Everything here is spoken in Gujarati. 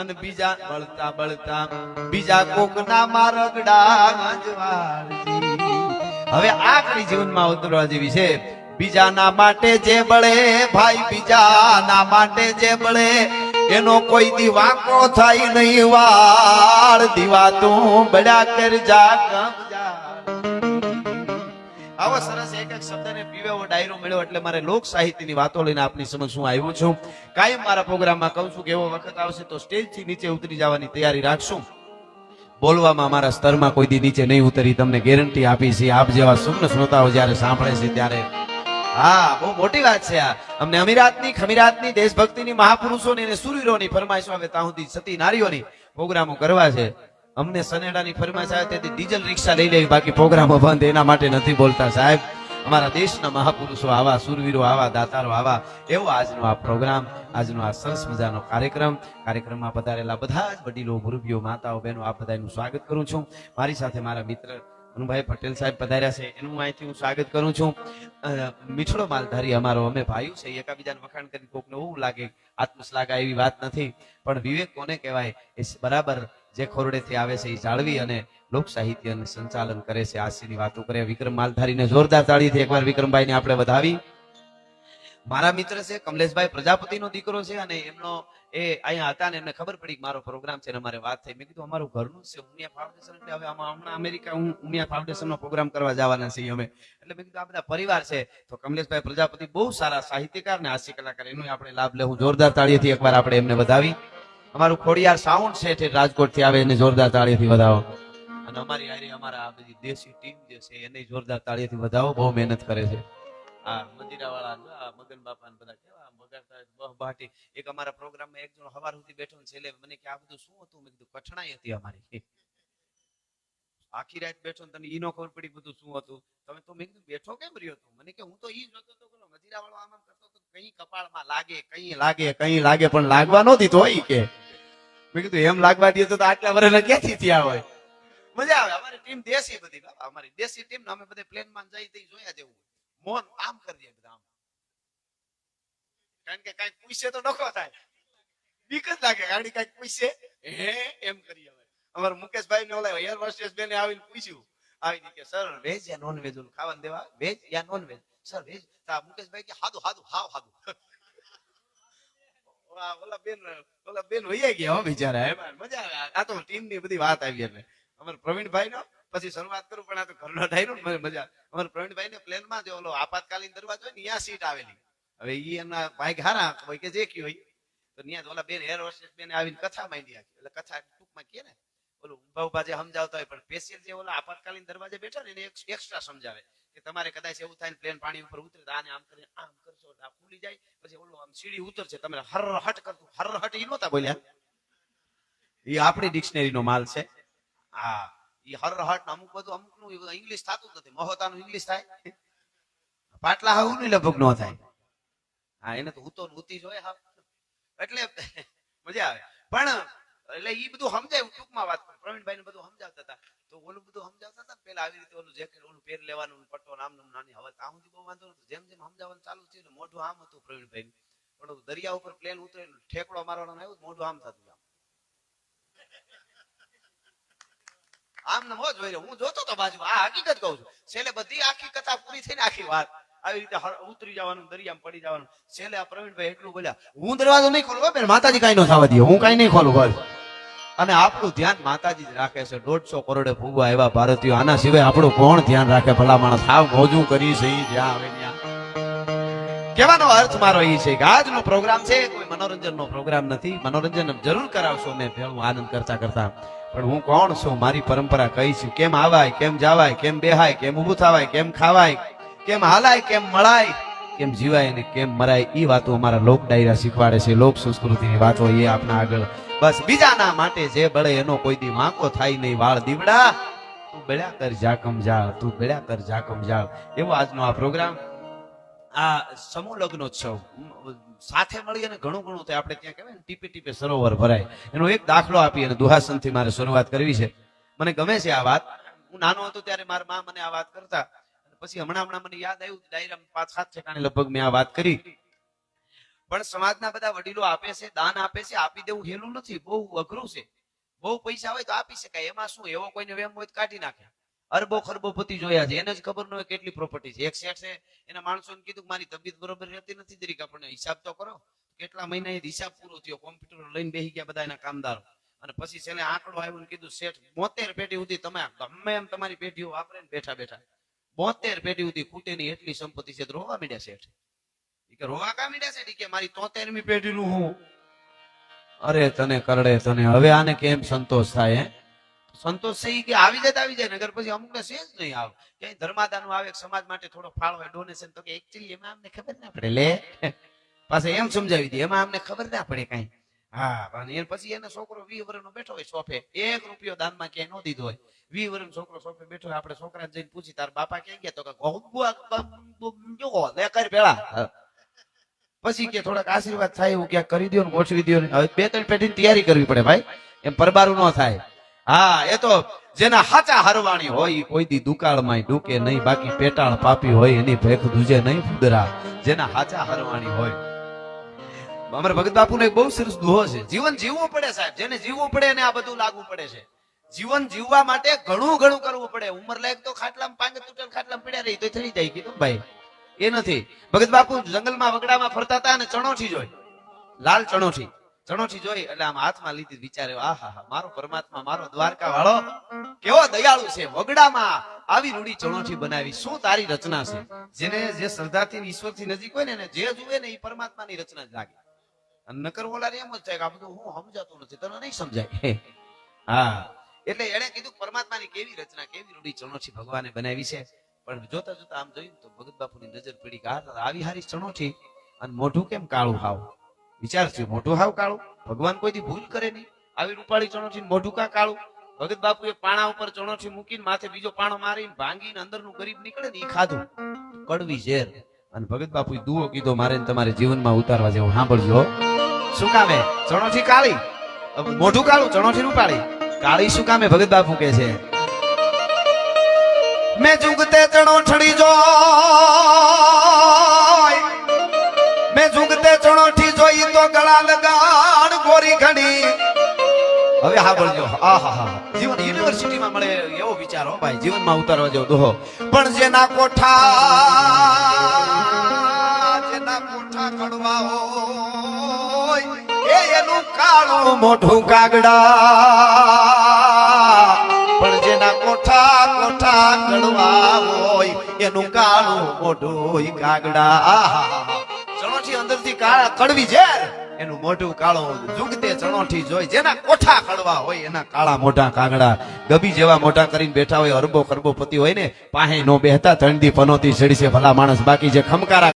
અને બીજા બળતા બળતા, બીજા કોક ના મારગડા હવે આખરી જીવનમાં ઉતરવા જેવી છે. બીજાના માટે જે બળે ભાઈ, બીજાના માટે જે બળે, એનો કોઈ દીવાકો થાય નહીં વાળ. દીવા તું બળ્યા કર જા આવો સરસ એક એક શબ્દને એવો ડાયરો મળ્યો એટલે મારે લોક સાહિત્યની વાતો લઈને આપની સમક્ષ હું આવ્યો છું. કાયમ મારા પ્રોગ્રામમાં કહું છું કે એવો વખત આવશે તો સ્ટેજથી નીચે ઉતરી જવાની તૈયારી રાખશું. બોલવામાં મારા સ્તરમાં કોઈ દી નીચે નહીં ઉતરી, તમને ગેરંટી આપી છે. આપ જેવા સુગ્ન શ્રોતાઓ જ્યારે સાંભળે છે ત્યારે હા, બહુ મોટી વાત છે આ. અમને અમીરાતની, ખમીરાતની, દેશભક્તિની, મહાપુરુષોની અને સુરવીરોની ફરમાઈશો આવે ત્યાં સુધી સતી નારીઓની પ્રોગ્રામો કરવા છે. અમને સનેડાની ફરમાઈશ આવે, તેથી ડીઝલ રિક્ષા લઈ લેવી, બાકી પ્રોગ્રામો બંધ, એના માટે નથી બોલતા સાહેબ. અમારા દેશના મહાપુરુષો આવા, સુરવીરો આવા, દાતારો આવા, એવો આજનો આ પ્રોગ્રામ, આજનો આ સરસ મજાનો કાર્યક્રમ. કાર્યક્રમમાં પધારેલા બધા જ વડીલો, મુરબીઓ, માતાઓ, બહેનો આ બધાનું સ્વાગત કરું છું. મારી સાથે મારા મિત્ર અનુભાઈ પટેલ સાહેબ પધાર્યા છે. એનું માહિતી હું સ્વાગત કરું છું. મીઠડો માલધારી અમારો, અમે ભાઈઓ છે એકાબીજાને વખાણ કરી કોકને એવું લાગે, આત્મશ્લાઘા એવી વાત નથી. પણ વિવેક કોને કહેવાય? એ બરાબર જે ખોરડેથી આવે છે એ જાળવી અને લોક સાહિત્યનું સંચાલન કરે છે. આશીની વાતો કરે વિક્રમ માલધારીને જોરદાર તાળીથી એકવાર વિક્રમભાઈને આપણે વધાવી. મારા મિત્ર છે, કમલેશભાઈ પ્રજાપતિનો દીકરો છે અને એમનો એ અહીંયા હતા ને એમને ખબર પડી કે મારો પ્રોગ્રામ છે ને અમારે વાત થઈ. મેં કીધું, અમારું ઘરનું છે, ઉમિયા ફાઉન્ડેશન. એટલે હવે આમાં હમણાં અમેરિકા હું ઉમિયા ફાઉન્ડેશનનો પ્રોગ્રામ કરવા જવાના છીએ અમે. એટલે મેં કીધું, આ બધા પરિવાર છે. તો કમલેશભાઈ પ્રજાપતિ બહુ સારા સાહિત્યકાર ને હાસ્ય કલાકાર, એનો આપણે લાભ લેવું. જોરદાર તાળીથી એકવાર આપણે એમને વધાવી. અમારું ખોડિયાર સાઉન્ડ છે તે રાજકોટથી આવે, એને જોરદાર તાળીથી વધાવો. અને અમારી આરે અમારા આ બધી દેશી ટીમ જે છે, એને જોરદાર તાળીથી વધાવો, બહુ મહેનત કરે છે. આ મંદિરા વાળા મગન બાપા બધા કેવા બગાડતા બહ બાટી એક અમારા પ્રોગ્રામમાં એક જણો હવાર સુધી બેઠો છે છેલ્લે મને કે, આ બધું શું હતું? મેં કીધું, કઠણાઈ હતી અમારી. આખી રાત બેઠો તને ઈ નો ખબર પડી બધું શું હતું. તમે તો મેં કીધું, બેઠો કેમ રહ્યો તું? મને કે, હું તો ઈ જોતો હતો મજીરા વાળો આમ કરતો કઈ કપાળમાં લાગે, કઈ લાગે કઈ લાગે, પણ લાગવા નહોતી તો કે. મેં કીધું, એમ લાગવા દે તો આટલા વર્ષ ક્યાંથી થયા હોય? મજા આવે. અમારી ટીમ દેશી બધી અમારી દેશી ટીમ અમે બધે પ્લેન જઈ તઈ જોયા જેવું મોન આમ કરી દે બધા કારણ કે કંઈક પૂછે તો નખો થાય. બીક જ લાગે, ગાડી કંઈક પૂછે હે, એમ કરી આવે અમાર મુકેશભાઈ ને ઓલા એર હોસ્ટેસ બેને આવીને પૂછ્યું. આવી કે, સર, વેજ યા નોન વેજ ખાવાનું દેવા, વેજ યા નોન વેજ સર તા મુકેશભાઈ કે હાદું હાદું, હાવ હાદું. ઓલા બેન ઓલા બેન વૈયા ગયા હો બિચારા, એમાં મજા આવે. આ તો ટીમની બધી વાત આવી એટલે. અમારા પ્રવીણભાઈ નો, પછી શરૂઆત કરું, પણ આ તો ઘરનો ડાયરો ને મજા અમારે પ્રવીણભાઈ ને પ્લેનમાં જે ઓલો આપાતકાલીન દરવાજો હોય ને ત્યાં સીટ આવેલી. હવે ઈ એના ભાઈ હારા, હોય કે જે કી હોય. તો ત્યાં ઓલા બેન હેર હોસ્ટેસ બેન આવીને કથા માંડી એટલે કથા ટૂંકમાં કહે ને? ઓલું સમજાવતા હોય, પણ સ્પેશિયલ જે ઓલા આપાતકાલીન દરવાજે બેઠા ને એને એક્સ્ટ્રા સમજાવે કે તમારે કદાચ એવું થાય ને પ્લેન પાણી ઉપર ઉતરે તો આને આમ કરીને આમ કરશો આ ખુલી જાય, પછી ઓલો આમ સીડી ઉતરશે. તમે હર હટ કરતું હર હટ ઈ નહોતા બોલ્યા. એ આપણી ડિક્શનરી નો માલ છે. હા, ઈ હર હટ ને અમુક બધું અમુકનું ઇંગ્લિશ થતું નથી. મહોતાનું ઇંગ્લિશ થાય. પાટલા હાવું નહીં લગભગ ન થાય. હા, એને તો ઉતો ઉતી જોઈએ હા એટલે મજા આવે. પણ એટલે એ બધું સમજાય, ટૂંકમાં વાત પ્રવીણભાઈ ને બધું સમજાવતા હતા. તો ઓલું બધું સમજાવતા હતા પેલા આવી રીતે ઓલું જેકેટ ઓલું પહેર લેવાનું, પટ્ટો નામ નાની. હવે આ સુધી બહુ વાંધો નતો જેમ જેમ સમજાવવાનું ચાલુ થયું એટલે મોઢું આમ હતું પ્રવીણભાઈ પણ દરિયા ઉપર પ્લેન ઉતરે ઠેકડો મારવાનો આવ્યો મોઢું આમ થતું આમ. આમ ને મોજ હોય હું જોતો તો બાજુ, આ હકીકત કહું છું. છેલ્લે બધી આખી કથા પૂરી થઈને આખી વાત. આવી રીતે ઉતરી જવાનું, દરિયામાં પડી જવાનું. છેલ્લે આ પ્રવીણભાઈ એટલું બોલ્યા, હું દરવાજો નહીં ખોલું બેન, માતાજી કઈ ન થવા દે. હું કઈ નહીં ખોલું બસ અને આપણું ધ્યાન માતાજી જ રાખે છે. દોઢસો કરોડે ફૂગવા એવા ભારતીયો. આના સિવાય આપણું કોણ ધ્યાન રાખે? ભલા માણસ આવ મોજું કરી છે જ્યાં આવે ત્યાં. કહેવાનો અર્થ મારો એ છે કે આજનો પ્રોગ્રામ છે, કોઈ મનોરંજનનો પ્રોગ્રામ નથી. મનોરંજન જરૂર કરાવશો મેં ભેળું આનંદ કરતા કરતા. પણ હું કોણ છું? મારી પરંપરા કઈ છું? કેમ આવાય, કેમ જાવાય, કેમ બેહાય, કેમ ઊભું થવાય, કેમ ખાવાય, કેમ હાલાય, કેમ મળાય, કેમ જીવાય અને કેમ મરાય? એ વાતો અમારા લોક ડાયરા શીખવાડે છે. લોક સંસ્કૃતિની વાતો એ આપણા આગળ બસ બીજાના માટે જે બળે એનો કોઈ દી વાંકો થાય નહીં. વાળ દીવડા, તું બળ્યા કર જાકમ જાળ તું બળ્યા કર જાકમ જાળ એવો આજનો આ પ્રોગ્રામ. આ સમૂહ લગ્નોત્સવ સાથે મળી અને ઘણું ઘણું થાય આપણે ત્યાં કહેવાય ને, ટીપે ટીપે સરોવર ભરાય. એનો એક દાખલો આપી અને દુહાસનથી મારે શરૂઆત કરવી છે. મને ગમે છે આ વાત. હું નાનો હતો ત્યારે મારા મા મને આ વાત કરતા. પછી હમણાં હમણાં મને યાદ આવ્યું ડાયરામાં પાંચ સાત ઠેકાણે લગભગ મેં આ વાત કરી. પણ સમાજના બધા વડીલો આપે છે, દાન આપે છે, આપી દેવું હેલું નથી, બહુ અઘરું છે. બહુ પૈસા હોય તો આપી શકાય, એમાં શું, એવો કોઈને વેમ હોય તો કાઢી નાખે. અરબો ખરબોપતિ જોયા છે, એને જ ખબર ન હોય કેટલી પ્રોપર્ટી છે. એક શેઠ છે, એના માણસોને કીધું મારી તબિયત બરોબર રહેતી નથી તરીકે આપણને હિસાબ તો કરો. કેટલા મહિના હિસાબ પૂરો થયો કોમ્પ્યુટર લઈને બેસી ગયા બધા એના કામદારો. અને પછી છેલ્લે આંકડો આવ્યો કીધું, શેઠ, બોતેર પેટી સુધી તમે ગમે એમ તમારી પેટીઓ વાપરે બેઠા બેઠા. બોતેર પેટી સુધી ખૂટેની એટલી સંપત્તિ છે રોવા મીડ્યા શેઠ. કે, રોવા કા છે? કે, મારી તોતેરમી પેઢીનું હું. અરે, તને કરડે, તને. હવે આને કેમ સંતોષ થાય સંતોષ છે કે, આવી જાય આવી જાય, નગર પછી અમુક ને સેજ નહીં આવે. ક્યાંય ધર્માદાનું આવે સમાજ માટે થોડો ફાળો હોય ડોનેશન તો કે એકચ્યુઅલી એમાં અમને ખબર ના પડે, લે. પાછા એમ સમજાવી દે, એમાં અમને ખબર ના પડે કાંઈ. હા એ પછી એને છોકરો વીસ વર્ષનો બેઠો હોય સોફે. એક રૂપિયો દાનમાં ક્યાંય નો દીધો હોય. વી વર્ષનો છોકરો સોફે બેઠો હોય, આપણે છોકરાને જઈને પૂછી, તાર બાપા ક્યાં ગયા? તો કે પેલા. પછી કે થોડાક આશીર્વાદ થાય એવું ક્યાંક કરી દો ગોઠવી દો હવે બે ત્રણ પેઢીની તૈયારી કરવી પડે ભાઈ. એમ પરબારું ન થાય. હા, એ તો જેના હાચા હરવાણી હોય કોઈ દી દુકાળમાં ડૂકે નહીં, બાકી પેટાળ પાપી હોય એની ભેખ દૂજે નહીં ફુદરા. જેના હાચા હરવાણી હોય. અમારા ભગત બાપુનો એક બહુ સરસ દુહો છે. જીવન જીવવું પડે સાહેબ. જેને જીવવું પડે એને આ બધું લાગુ પડે છે. જીવન જીવવા માટે ઘણું ઘણું કરવું પડે. ઉંમર લાયક તો ખાટલામાં પાંગ તૂટેલ ખાટલામાં પડ્યા રહી તો થઈ જાય. કીધું ભાઈ. એ નથી. ભગત બાપુ જંગલમાં વગડામાં ફરતા હતા અને ચણોઠી જોઈ. લાલ ચણોઠી. ચણોઠી જોઈ એટલે આમ હાથમાં લીધી વિચાર્યો આ હા, મારો પરમાત્મા, મારો દ્વારકા વાળો કેવો દયાળુ છે. વગડામાં આવી રૂડી ચણોઠી બનાવી. શું તારી રચના છે? જેને જે શ્રદ્ધાથી ઈશ્વરથી નજીક હોય ને એને જે જુએ ને એ પરમાત્માની રચના જ લાગે. નકર ઓલા એમ જ થાય કે આ બધું હું સમજાતું નથી. તને નહીં સમજાય. હા. એટલે એને કીધું પરમાત્માની કેવી રચના, કેવી રૂડી ચણોઠી ભગવાને બનાવી છે? પણ જોતા જોતા આમ જોયું તો ભગત બાપુની નજર પડી કે આવી હારી ચણોઠી અને મોઢું કેમ કાળું હાવ? વિચાર મોઢું હાવ કાળું? ભગવાન કોઈથી ભૂલ કરે નહીં. આવી રૂપાળી ચણોઠી મોઢું કા કાળું? ભગત બાપુએ પાણા ઉપર ચણોઠી મૂકીને માથે બીજો પાણો મારીને ભાંગીને અંદરનું ગરીબ નીકળે ને એ ખાધું. કડવી ઝેર. અને ભગત બાપુએ દુઓ કીધો, મારે તમારે જીવનમાં ઉતારવા જેવું સાંભળજો શું કામે? ચણોઠી કાળી? મોઢું કાળું ચણોઠી રૂપાળી. કાળી શું કામે? ભગત બાપુ કે છે. મેં જુગતે ચણોઠડી જો મેં જુગતે ચણોઠી જોઈ તો ગળા લગાડ ગોરી ઘડી હવે હા બોલજો. આહા જીવન યુનિવર્સિટીમાં મળે એવો વિચાર ભાઈ. જીવનમાં ઉતારવા જેવો દોહો પણ જેના કોઠા જેના કોઠા કડવા હોય, એ એનું કાળું મોઢું કાગડા. કડવા હોય, એનું કાળું મોઢું કાગડા. ચણોઠી અંદરથી કાળા કડવી ઝેર એનું મોઢું કાળો જુગતે ચણોઠી જોઈ. જેના કોઠા કડવા હોય, એના કાળા મોઢા કાગડા. ગબી જેવા મોઢા કરીને બેઠા હોય, અરબો ખરબો પતિ હોય ને, પાહે નો બેહતા તણદી પનોતી ચડી છે ભલા માણસ. બાકી જે ખમકારા